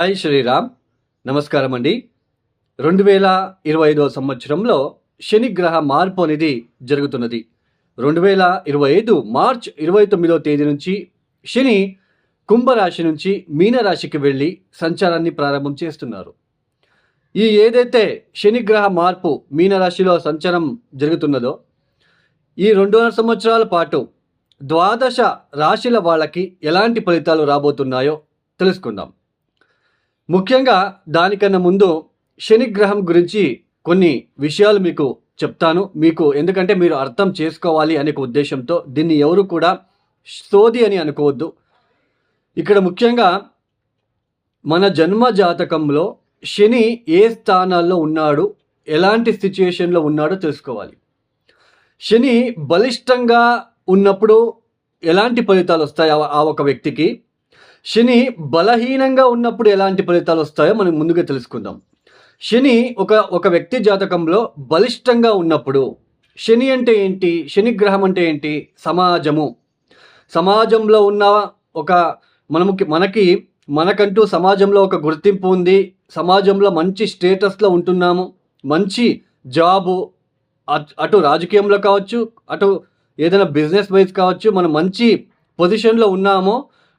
High Sriram. నమస్కారం అండి రెండు వేల ఇరవై ఐదవ సంవత్సరంలో శనిగ్రహ మార్పు అనేది జరుగుతున్నది. రెండు వేల ఇరవై ఐదు మార్చ్ ఇరవై తొమ్మిదవ తేదీ నుంచి శని కుంభరాశి నుంచి మీనరాశికి వెళ్ళి సంచారాన్ని ప్రారంభం చేస్తున్నారు. ఈ ఏదైతే శనిగ్రహ మార్పు మీనరాశిలో సంచారం జరుగుతున్నదో ఈ రెండున్నర సంవత్సరాల పాటు ద్వాదశ రాశిల వాళ్ళకి ఎలాంటి ఫలితాలు రాబోతున్నాయో తెలుసుకుందాం. ముఖ్యంగా దానికన్నా ముందు శని గ్రహం గురించి కొన్ని విషయాలు మీకు చెప్తాను. మీకు ఎందుకంటే మీరు అర్థం చేసుకోవాలి అనే ఒక ఉద్దేశంతో దీన్ని ఎవరు కూడా సోది అని అనుకోవద్దు. ఇక్కడ ముఖ్యంగా మన జన్మ జాతకంలో శని ఏ స్థానాల్లో ఉన్నాడు ఎలాంటి సిచ్యుయేషన్లో ఉన్నాడో తెలుసుకోవాలి. శని బలిష్టంగా ఉన్నప్పుడు ఎలాంటి ఫలితాలు వస్తాయి ఆ ఒక వ్యక్తికి? శని బలహీనంగా ఉన్నప్పుడు ఎలాంటి ఫలితాలు వస్తాయో మనం ముందుగా తెలుసుకుందాం. శని ఒక ఒక వ్యక్తి జాతకంలో బలిష్టంగా ఉన్నప్పుడు శని అంటే ఏంటి? శని గ్రహం అంటే ఏంటి? సమాజము. సమాజంలో ఉన్న ఒక మనముకి మనకి మనకంటూ సమాజంలో ఒక గుర్తింపు ఉంది. సమాజంలో మంచి స్టేటస్లో ఉంటున్నాము. మంచి జాబు అట్- అటు రాజకీయంలో కావచ్చు అటు ఏదైనా బిజినెస్ వైజ్ కావచ్చు మనం మంచి పొజిషన్లో ఉన్నామో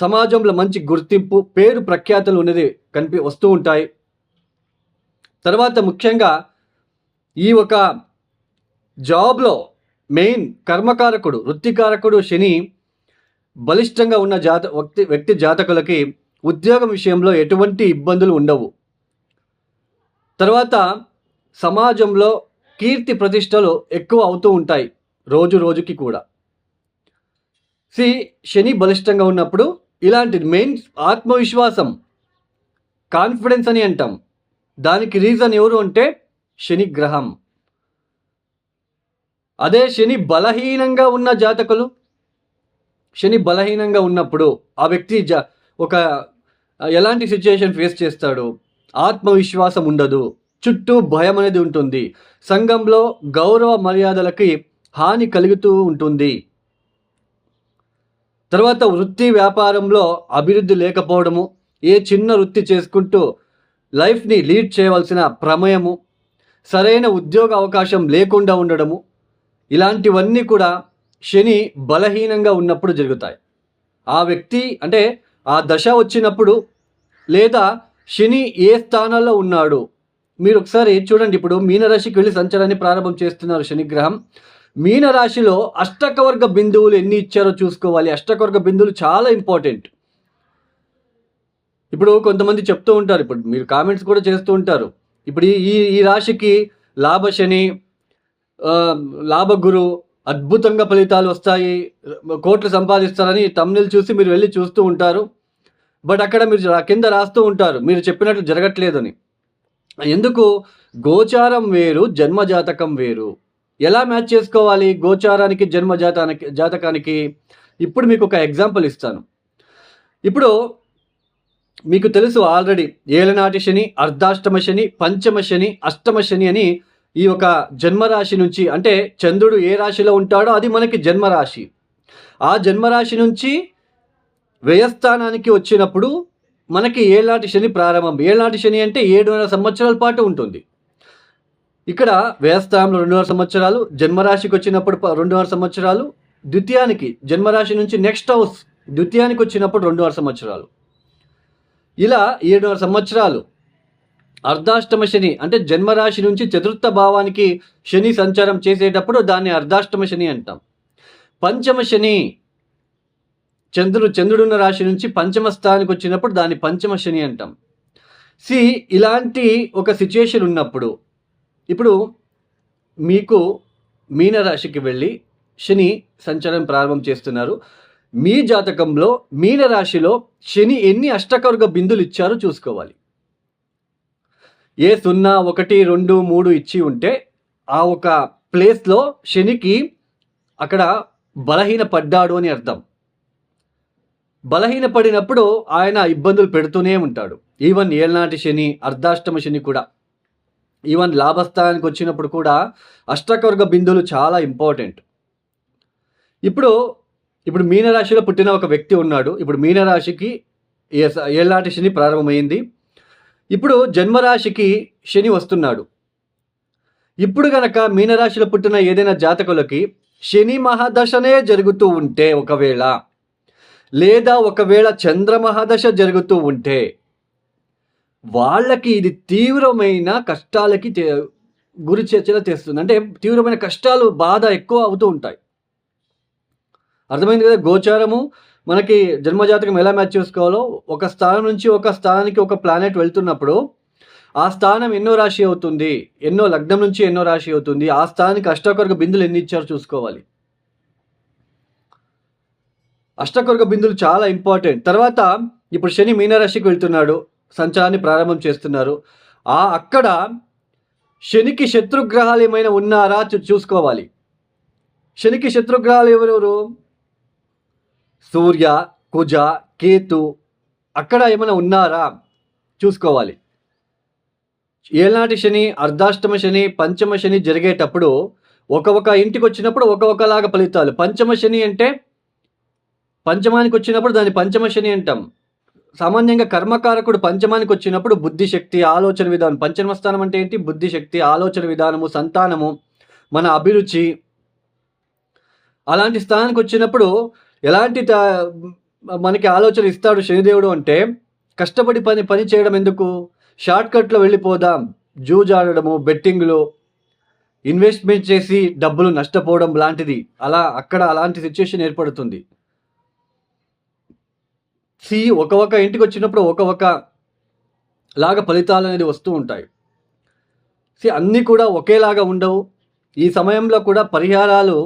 సమాజంలో మంచి గుర్తింపు పేరు ప్రఖ్యాతులు ఉన్నది కనిపి వస్తూ ఉంటాయి. తర్వాత ముఖ్యంగా ఈ ఒక జాబ్లో మెయిన్ కర్మకారకుడు వృత్తికారకుడు శని బలిష్టంగా ఉన్న జాత వ్యక్తి వ్యక్తి జాతకులకి ఉద్యోగం విషయంలో ఎటువంటి ఇబ్బందులు ఉండవు. తర్వాత సమాజంలో కీర్తి ప్రతిష్టలు ఎక్కువ అవుతూ ఉంటాయి రోజు రోజుకి కూడా. సి శని బలిష్టంగా ఉన్నప్పుడు ఇలాంటి మెయిన్ ఆత్మవిశ్వాసం కాన్ఫిడెన్స్ అని అంటాం. దానికి రీజన్ ఎవరు అంటే శని గ్రహం. అదే శని బలహీనంగా ఉన్న జాతకులు శని బలహీనంగా ఉన్నప్పుడు ఆ వ్యక్తి జ ఒక ఎలాంటి సిచ్యుయేషన్ ఫేస్ చేస్తాడు? ఆత్మవిశ్వాసం ఉండదు. చుట్టూ భయం అనేది ఉంటుంది. సంఘంలో గౌరవ మర్యాదలకి హాని కలుగుతూ ఉంటుంది. తర్వాత వృత్తి వ్యాపారంలో అభివృద్ధి లేకపోవడము ఏ చిన్న వృత్తి చేసుకుంటూ లైఫ్ని లీడ్ చేయవలసిన ప్రమేయము సరైన ఉద్యోగ అవకాశం లేకుండా ఉండడము ఇలాంటివన్నీ కూడా శని బలహీనంగా ఉన్నప్పుడు జరుగుతాయి. ఆ వ్యక్తి అంటే ఆ దశ వచ్చినప్పుడు లేదా శని ఏ స్థానాల్లో ఉన్నాడు మీరు ఒకసారి చూడండి. ఇప్పుడు మీనరాశికి వెళ్ళి సంచారాన్ని ప్రారంభం చేస్తున్నారు శనిగ్రహం. మీనరాశిలో అష్టకవర్గ బిందువులు ఎన్ని ఇచ్చారో చూసుకోవాలి. అష్టకవర్గ బిందువులు చాలా ఇంపార్టెంట్ ఇప్పుడు కొంతమంది చెప్తూ ఉంటారు. ఇప్పుడు మీరు కామెంట్స్ కూడా చేస్తూ ఉంటారు. ఇప్పుడు ఈ ఈ- రాశికి లాభశని లాభ లాభగురు అద్భుతంగా ఫలితాలు వస్తాయి. కోట్లు సంపాదిస్తారని తమ్ముళ్ళు చూసి మీరు వెళ్ళి చూస్తూ ఉంటారు. బట్ అక్కడ మీరు కింద రాస్తూ ఉంటారు. మీరు చెప్పినట్లు జరగట్లేదని. ఎందుకు? గోచారం వేరు జన్మ జాతకం వేరు. ఎలా మ్యాచ్ చేసుకోవాలి గోచారానికి జన్మ జాతానికి జాతకానికి? ఇప్పుడు మీకు ఒక ఎగ్జాంపుల్ ఇస్తాను. ఇప్పుడు మీకు తెలుసు ఆల్రెడీ ఏలనాటి శని అర్ధాష్టమ శని పంచమ శని అష్టమ శని అని ఈ ఒక జన్మరాశి నుంచి అంటే చంద్రుడు ఏ రాశిలో ఉంటాడో అది మనకి జన్మరాశి. ఆ జన్మరాశి నుంచి వ్యయస్థానానికి వచ్చినప్పుడు మనకి ఏలాంటి శని ప్రారంభం. ఏలాంటి శని అంటే ఏడున్నర సంవత్సరాల పాటు ఉంటుంది. ఇక్కడ వ్యయస్థానంలో రెండున్నర సంవత్సరాలు జన్మరాశికి వచ్చినప్పుడు రెండున్నర సంవత్సరాలు ద్వితీయానికి జన్మరాశి నుంచి నెక్స్ట్ హౌస్ ద్వితీయానికి వచ్చినప్పుడు రెండున్నర సంవత్సరాలు. ఇలా ఏడున్నర సంవత్సరాలు. అర్ధాష్టమ శని అంటే జన్మరాశి నుంచి చతుర్థ భావానికి శని సంచారం చేసేటప్పుడు దాన్ని అర్ధాష్టమ శని అంటాం. పంచమ శని చంద్రుడు చంద్రుడున్న రాశి నుంచి పంచమ స్థానానికి వచ్చినప్పుడు దాన్ని పంచమ శని అంటాం. సి ఇలాంటి ఒక సిచ్యుయేషన్ ఉన్నప్పుడు ఇప్పుడు మీకు మీనరాశికి వెళ్ళి శని సంచారం ప్రారంభం చేస్తున్నారు. మీ జాతకంలో మీనరాశిలో శని ఎన్ని అష్టకవర్గ బిందులు ఇచ్చారో చూసుకోవాలి. ఏ సున్నా ఒకటి రెండు మూడు ఇచ్చి ఉంటే ఆ ఒక ప్లేస్లో శనికి అక్కడ బలహీన పడ్డాడు అని అర్థం. బలహీన పడినప్పుడు ఆయన ఇబ్బందులు పెడుతూనే ఉంటాడు. ఈవెన్ ఏళ్ళనాటి శని అర్ధాష్టమ శని కూడా. ఈవెన్ లాభస్థానానికి వచ్చినప్పుడు కూడా అష్టకవర్గ బిందువులు చాలా ఇంపార్టెంట్ ఇప్పుడు ఇప్పుడు మీనరాశిలో పుట్టిన ఒక వ్యక్తి ఉన్నాడు. ఇప్పుడు మీనరాశికి ఏ- శని ప్రారంభమైంది. ఇప్పుడు జన్మరాశికి శని వస్తున్నాడు. ఇప్పుడు గనక మీనరాశిలో పుట్టిన ఏదైనా జాతకులకి శని మహాదశనే జరుగుతూ ఉంటే ఒకవేళ లేదా ఒకవేళ చంద్ర మహాదశ జరుగుతూ ఉంటే వాళ్ళకి ఇది తీవ్రమైన కష్టాలకి గురి చేర్చేలా చేస్తుంది. అంటే తీవ్రమైన కష్టాలు బాధ ఎక్కువ అవుతూ ఉంటాయి. అర్థమైంది కదా? గోచారము మనకి జన్మజాతకం ఎలా మ్యాచ్ చేసుకోవాలో? ఒక స్థానం నుంచి ఒక స్థానానికి ఒక ప్లానెట్ వెళ్తున్నప్పుడు ఆ స్థానం ఎన్నో రాశి అవుతుంది? ఎన్నో లగ్నం నుంచి ఎన్నో రాశి అవుతుంది? ఆ స్థానానికి అష్టకొరక బిందులు ఎన్ని ఇచ్చారో చూసుకోవాలి. అష్టకొరక బిందులు చాలా ఇంపార్టెంట్. తర్వాత ఇప్పుడు శని మీనరాశికి వెళ్తున్నాడు. సంచారాన్ని ప్రారంభం చేస్తున్నారు. ఆ అక్కడ శనికి శత్రుగ్రహాలు ఏమైనా ఉన్నారా చూ- చూసుకోవాలి. శనికి శత్రుగ్రహాలు ఎవరెవరు? సూర్య కుజ కేతు అక్కడ ఏమైనా ఉన్నారా? చూసుకోవాలి. ఏనాటి శని అర్ధాష్టమ శని పంచమ శని జరిగేటప్పుడు ఒక ఒక ఇంటికి వచ్చినప్పుడు ఒక ఒకలాగా ఫలితాలు. పంచమ శని అంటే పంచమానికి వచ్చినప్పుడు దాన్ని పంచమ శని అంటాం. సామాన్యంగా కర్మకారకుడు పంచమానికి వచ్చినప్పుడు బుద్ధి శక్తి ఆలోచన విధానం పంచమ స్థానం అంటే ఏంటి? బుద్ధి శక్తి ఆలోచన విధానము సంతానము మన అభిరుచి. అలాంటి స్థానానికి వచ్చినప్పుడు ఎలాంటి త- మనకి ఆలోచన ఇస్తాడు శనిదేవుడు అంటే కష్టపడి పని పని చేయడం ఎందుకు? షార్ట్కట్లో వెళ్ళిపోదాం జూజాడడము బెట్టింగ్లు ఇన్వెస్ట్మెంట్ చేసి డబ్బులు నష్టపోవడం లాంటిది. అలా అక్కడ అలాంటి సిచ్యుయేషన్ ఏర్పడుతుంది. సి ఒక ఒక ఇంటికి వచ్చినప్పుడు ఒక ఒక లాగా ఫలితాలు అనేది వస్తూ ఉంటాయి. సి అన్నీ కూడా ఒకేలాగా ఉండవు. ఈ సమయంలో కూడా పరిహారాలు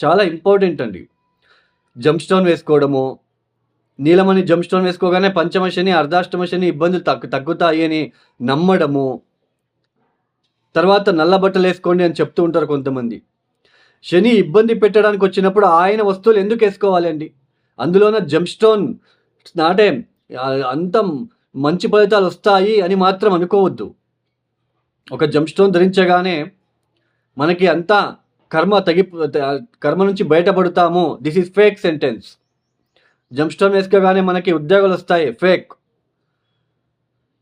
చాలా ఇంపార్టెంట్ అండి. జంప్ స్టోన్ వేసుకోవడము నీలమణి జంప్ స్టోన్ వేసుకోగానే పంచమ శని అర్ధాష్టమ శని ఇబ్బందులు తగ్గు తగ్గుతాయి అని నమ్మడము. తర్వాత నల్ల బట్టలు వేసుకోండి అని చెప్తూ ఉంటారు కొంతమంది. శని ఇబ్బంది పెట్టడానికి వచ్చినప్పుడు ఆయన వస్తువులు ఎందుకు వేసుకోవాలి అండి అందులోన జంప్ స్టోన్ నాటే అంత మంచి ఫలితాలు వస్తాయి అని మాత్రం అనుకోవద్దు. ఒక జంప్ స్టోన్ ధరించగానే మనకి అంతా కర్మ తగి కర్మ నుంచి బయటపడతాము. This is fake sentence jump stone వేసుకోగానే మనకి ఉద్యోగాలు వస్తాయి. ఫేక్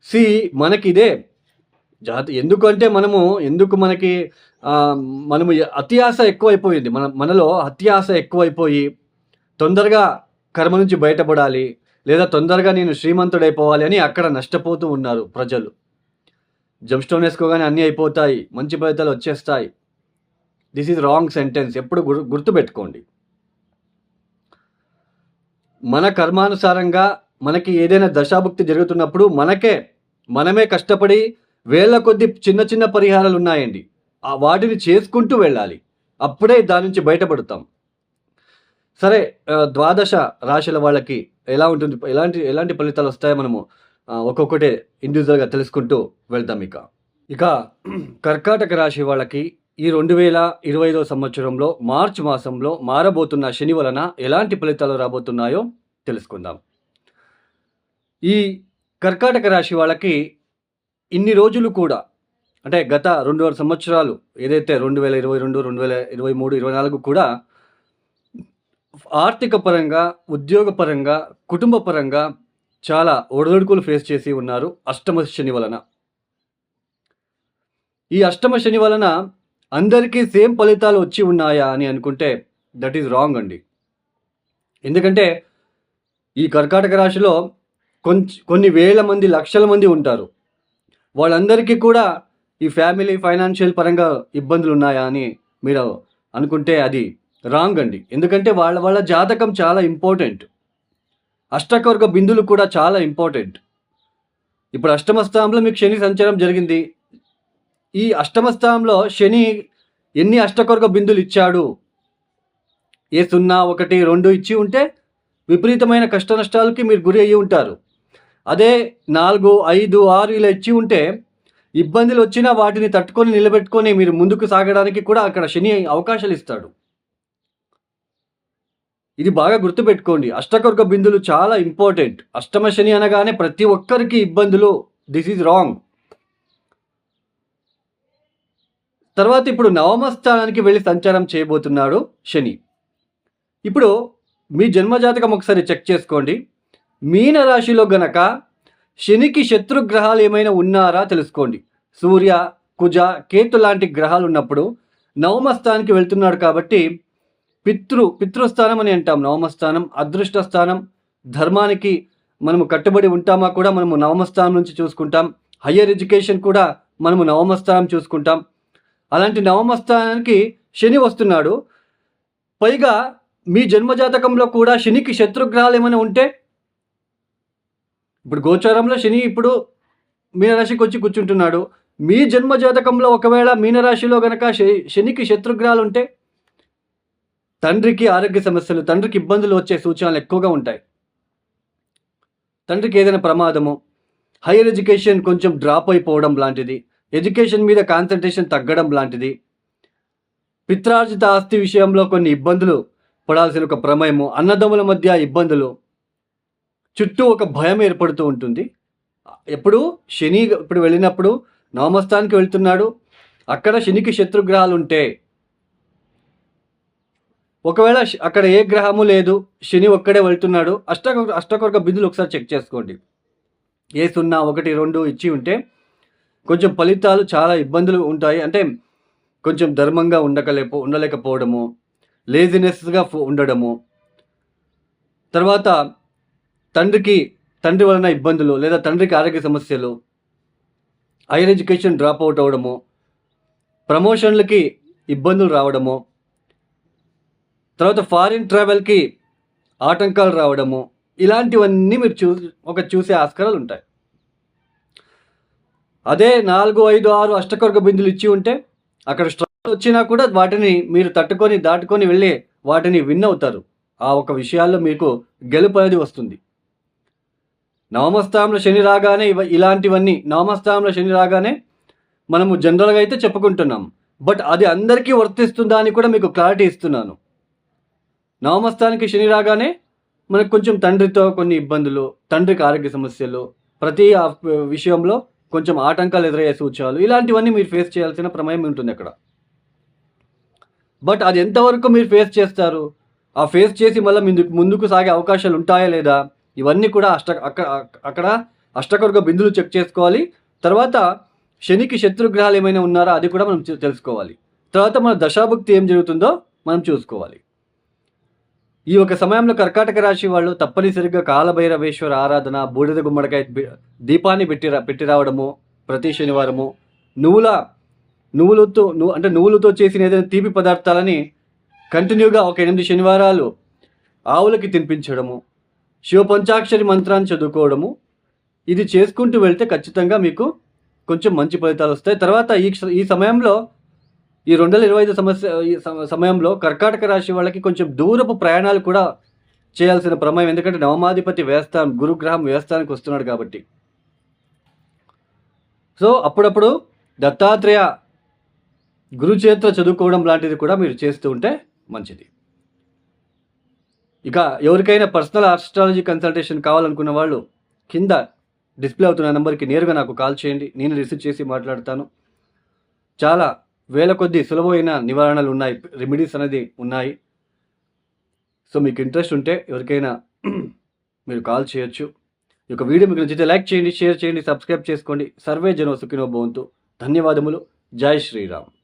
సి మనకి ఇదే. జాతి ఎందుకంటే మనము ఎందుకు మనకి మనము మనము ఆశ ఎక్కువైపోయింది. మన మనలో అత్యాశ ఎక్కువైపోయి తొందరగా కర్మ నుంచి బయటపడాలి లేదా తొందరగా నేను శ్రీమంతుడైపోవాలి అని అక్కడ నష్టపోతూ ఉన్నారు ప్రజలు. జంప్ స్టోన్ వేసుకోగానే అన్నీ అయిపోతాయి మంచి ఫలితాలు వచ్చేస్తాయి. దిస్ ఈజ్ రాంగ్ సెంటెన్స్ ఎప్పుడు గుర్ గుర్తుపెట్టుకోండి. మన కర్మానుసారంగా మనకి ఏదైనా దశాభుక్తి జరుగుతున్నప్పుడు మనకే మనమే కష్టపడి వేల కొద్ది చిన్న చిన్న పరిహారాలు ఉన్నాయండి వాటిని చేసుకుంటూ వెళ్ళాలి. అప్పుడే దాని నుంచి బయటపడతాం. సరే ద్వాదశ రాశుల వాళ్ళకి ఎలా ఉంటుంది? ఎలాంటి ఎలాంటి ఫలితాలు వస్తాయో మనము ఒక్కొక్కటే ఇండివిజువల్గా తెలుసుకుంటూ వెళ్తాం ఇక. ఇక కర్కాటక రాశి వాళ్ళకి ఈ రెండు వేల ఇరవై ఐదో సంవత్సరంలో మార్చి మాసంలో మారబోతున్న శని వలన ఎలాంటి ఫలితాలు రాబోతున్నాయో తెలుసుకుందాం. ఈ కర్కాటక రాశి వాళ్ళకి ఇన్ని రోజులు కూడా అంటే గత రెండు సంవత్సరాలు ఏదైతే రెండు వేల ఇరవై రెండు రెండు వేల ఇరవై మూడు ఇరవై నాలుగు కూడా ఆర్థిక పరంగా ఉద్యోగపరంగా కుటుంబ పరంగా చాలా ఒడిదొడుకులు ఫేస్ చేసి ఉన్నారు అష్టమ శని వలన. ఈ అష్టమ శని వలన అందరికీ సేమ్ ఫలితాలు వచ్చి ఉన్నాయా అని అనుకుంటే దట్ ఈజ్ రాంగ్ అండి. ఎందుకంటే ఈ కర్కాటక రాశిలో కొంచెం కొన్ని వేల మంది లక్షల మంది ఉంటారు. వాళ్ళందరికీ కూడా ఈ ఫ్యామిలీ ఫైనాన్షియల్ పరంగా ఇబ్బందులు ఉన్నాయా అని మీరు అనుకుంటే అది రాంగ్ అండి. ఎందుకంటే వాళ్ళ వాళ్ళ జాతకం చాలా ఇంపార్టెంట్. అష్టకవర్గ బిందులు కూడా చాలా ఇంపార్టెంట్. ఇప్పుడు అష్టమ స్థానంలో మీకు శని సంచారం జరిగింది. ఈ అష్టమ స్థానంలో శని ఎన్ని అష్టకవర్గ బిందులు ఇచ్చాడు? ఏ సున్నా ఒకటి రెండు ఇచ్చి ఉంటే విపరీతమైన కష్ట నష్టాలకి మీరు గురి అయ్యి ఉంటారు. అదే నాలుగు ఐదు ఆరు ఇలా ఇచ్చి ఉంటే ఇబ్బందులు వచ్చినా వాటిని తట్టుకొని నిలబెట్టుకొని మీరు ముందుకు సాగడానికి కూడా అక్కడ శని అవకాశాలు ఇస్తాడు. ఇది బాగా గుర్తుపెట్టుకోండి. అష్టకర్గ బిందులు చాలా ఇంపార్టెంట్ అష్టమ శని అనగానే ప్రతి ఒక్కరికి ఇబ్బందులు దిస్ ఈజ్ రాంగ్ తర్వాత ఇప్పుడు నవమ స్థానానికి వెళ్ళి సంచారం చేయబోతున్నాడు శని. ఇప్పుడు మీ జన్మజాతకం ఒకసారి చెక్ చేసుకోండి. మీన రాశిలో గనక శనికి శత్రుగ్రహాలు ఏమైనా ఉన్నారా తెలుసుకోండి. సూర్య కుజ కేతు లాంటి గ్రహాలు ఉన్నప్పుడు నవమ స్థానానికి వెళ్తున్నాడు కాబట్టి పితృ పితృస్థానం అని అంటాం నవమస్థానం అదృష్ట స్థానం ధర్మానికి మనము కట్టుబడి ఉంటామా కూడా మనము నవమ స్థానం నుంచి చూసుకుంటాం. హయ్యర్ ఎడ్యుకేషన్ కూడా మనము నవమ స్థానం చూసుకుంటాం. అలాంటి నవమ స్థానానికి శని వస్తున్నాడు. పైగా మీ జన్మజాతకంలో కూడా శనికి శత్రుగ్రహాలు ఏమైనా ఉంటే ఇప్పుడు గోచారంలో శని ఇప్పుడు మీనరాశికి వచ్చి కూర్చుంటున్నాడు. మీ జన్మజాతకంలో ఒకవేళ మీనరాశిలో గనక శ- శనికి శత్రుగ్రహాలు ఉంటే తండ్రికి ఆరోగ్య సమస్యలు తండ్రికి ఇబ్బందులు వచ్చే సూచనలు ఎక్కువగా ఉంటాయి. తండ్రికి ఏదైనా ప్రమాదము హైయర్ ఎడ్యుకేషన్ కొంచెం డ్రాప్ అయిపోవడం లాంటిది ఎడ్యుకేషన్ మీద కాన్సన్ట్రేషన్ తగ్గడం లాంటిది పిత్రార్జిత ఆస్తి విషయంలో కొన్ని ఇబ్బందులు పడాల్సిన ఒక ప్రమేయము అన్నదమ్ముల మధ్య ఇబ్బందులు చుట్టూ ఒక భయం ఏర్పడుతూ ఉంటుంది. ఎప్పుడు శని ఇప్పుడు వెళ్ళినప్పుడు నవమస్థానికి వెళ్తున్నాడు. అక్కడ శనికి శత్రుగ్రహాలు ఉంటే ఒకవేళ అక్కడ ఏ గ్రహము లేదు శని ఒక్కడే వెళ్తున్నాడు అష్ట అష్టకొరక బిందులు ఒకసారి చెక్ చేసుకోండి. ఏ సున్నా ఒకటి రెండు ఇచ్చి ఉంటే కొంచెం ఫలితాలు చాలా ఇబ్బందులు ఉంటాయి. అంటే కొంచెం ధర్మంగా ఉండకలేపో ఉండలేకపోవడము లేజినెస్గా ఉండడము. తర్వాత తండ్రికి తండ్రి వలన ఇబ్బందులు లేదా తండ్రికి ఆరోగ్య సమస్యలు హైయర్ ఎడ్యుకేషన్ డ్రాప్ అవుట్ అవ్వడము ప్రమోషన్లకి ఇబ్బందులు రావడము తర్వాత ఫారిన్ ట్రావెల్కి ఆటంకాలు రావడము ఇలాంటివన్నీ మీరు చూ ఒక చూసే ఆస్కారాలు ఉంటాయి. అదే నాలుగు ఐదు ఆరు అష్టకొరక బిందులు ఇచ్చి ఉంటే అక్కడ స్ట్రగుల్ వచ్చినా కూడా వాటిని మీరు తట్టుకొని దాటుకొని వెళ్ళి వాటిని విన్ అవుతారు. ఆ ఒక విషయాల్లో మీకు గెలుపు అనేది వస్తుంది. నవమస్థానంలో శని రాగానే ఇవ ఇలాంటివన్నీ నవమస్థానంలో శని రాగానే మనము జనరల్గా అయితే చెప్పుకుంటున్నాం. బట్ అది అందరికీ వర్తిస్తుందా అని కూడా మీకు క్లారిటీ ఇస్తున్నాను. నవమస్థానికి శని రాగానే మనకు కొంచెం తండ్రితో కొన్ని ఇబ్బందులు తండ్రికి ఆరోగ్య సమస్యలు ప్రతి ఆ విషయంలో కొంచెం ఆటంకాలు ఎదురయ్యే సూచనలు ఇలాంటివన్నీ మీరు ఫేస్ చేయాల్సిన ప్రమేయం ఉంటుంది అక్కడ. బట్ అది ఎంతవరకు మీరు ఫేస్ చేస్తారు? ఆ ఫేస్ చేసి మళ్ళీ ముందుకు ముందుకు సాగే అవకాశాలు ఉంటాయా లేదా? ఇవన్నీ కూడా అష్ట అక్కడ అక్కడ అష్టకొరక బిందులు చెక్ చేసుకోవాలి. తర్వాత శనికి శత్రుగ్రహాలు ఏమైనా ఉన్నారా అది కూడా మనం తెలుసుకోవాలి. తర్వాత మన దశాభుక్తి ఏం జరుగుతుందో మనం చూసుకోవాలి. ఈ ఒక సమయంలో కర్కాటక రాశి వాళ్ళు తప్పనిసరిగా కాలభైరవేశ్వర ఆరాధన బూడిద గుమ్మడికాయ దీపాన్ని పెట్టి పెట్టి రావడము ప్రతి శనివారము. నువ్వుల నువ్వులతో నువ్వు అంటే నువ్వులతో చేసిన ఏదైనా తీపి పదార్థాలని కంటిన్యూగా ఒక ఎనిమిది శనివారాలు ఆవులకి తినిపించడము శివ పంచాక్షరి మంత్రాన్ని చదువుకోవడము. ఇది చేసుకుంటూ వెళ్తే ఖచ్చితంగా మీకు కొంచెం మంచి ఫలితాలు వస్తాయి. తర్వాత ఈ క్ష- ఈ సమయంలో ఈ రెండు వేల ఇరవై ఐదు సమస్య సమయంలో కర్కాటక రాశి వాళ్ళకి కొంచెం దూరపు ప్రయాణాలు కూడా చేయాల్సిన ప్రమేయం. ఎందుకంటే నవమాధిపతి వేస్తాం గురుగ్రహం వేస్తానికి వస్తున్నాడు కాబట్టి. సో అప్పుడప్పుడు దత్తాత్రేయ గురుచేత్ర చదువుకోవడం లాంటిది కూడా మీరు చేస్తూ ఉంటే మంచిది. ఇక ఎవరికైనా పర్సనల్ ఆస్ట్రాలజీ కన్సల్టేషన్ కావాలనుకున్న వాళ్ళు కింద డిస్ప్లే అవుతున్న నెంబర్కి నేరుగా నాకు కాల్ చేయండి. నేను రిసీవ్ చేసి మాట్లాడతాను. చాలా వేల కొద్ది సులభమైన నివారణలు ఉన్నాయి. రెమెడీస్ అనేది ఉన్నాయి. సో మీకు ఇంట్రెస్ట్ ఉంటే ఎవరికైనా మీరు కాల్ చేయొచ్చు. ఈ యొక్క వీడియో మీకు నచ్చితే లైక్ చేయండి షేర్ చేయండి సబ్స్క్రైబ్ చేసుకోండి. సర్వే జనో సుఖినో భవంతు. ధన్యవాదములు. జై శ్రీరామ్.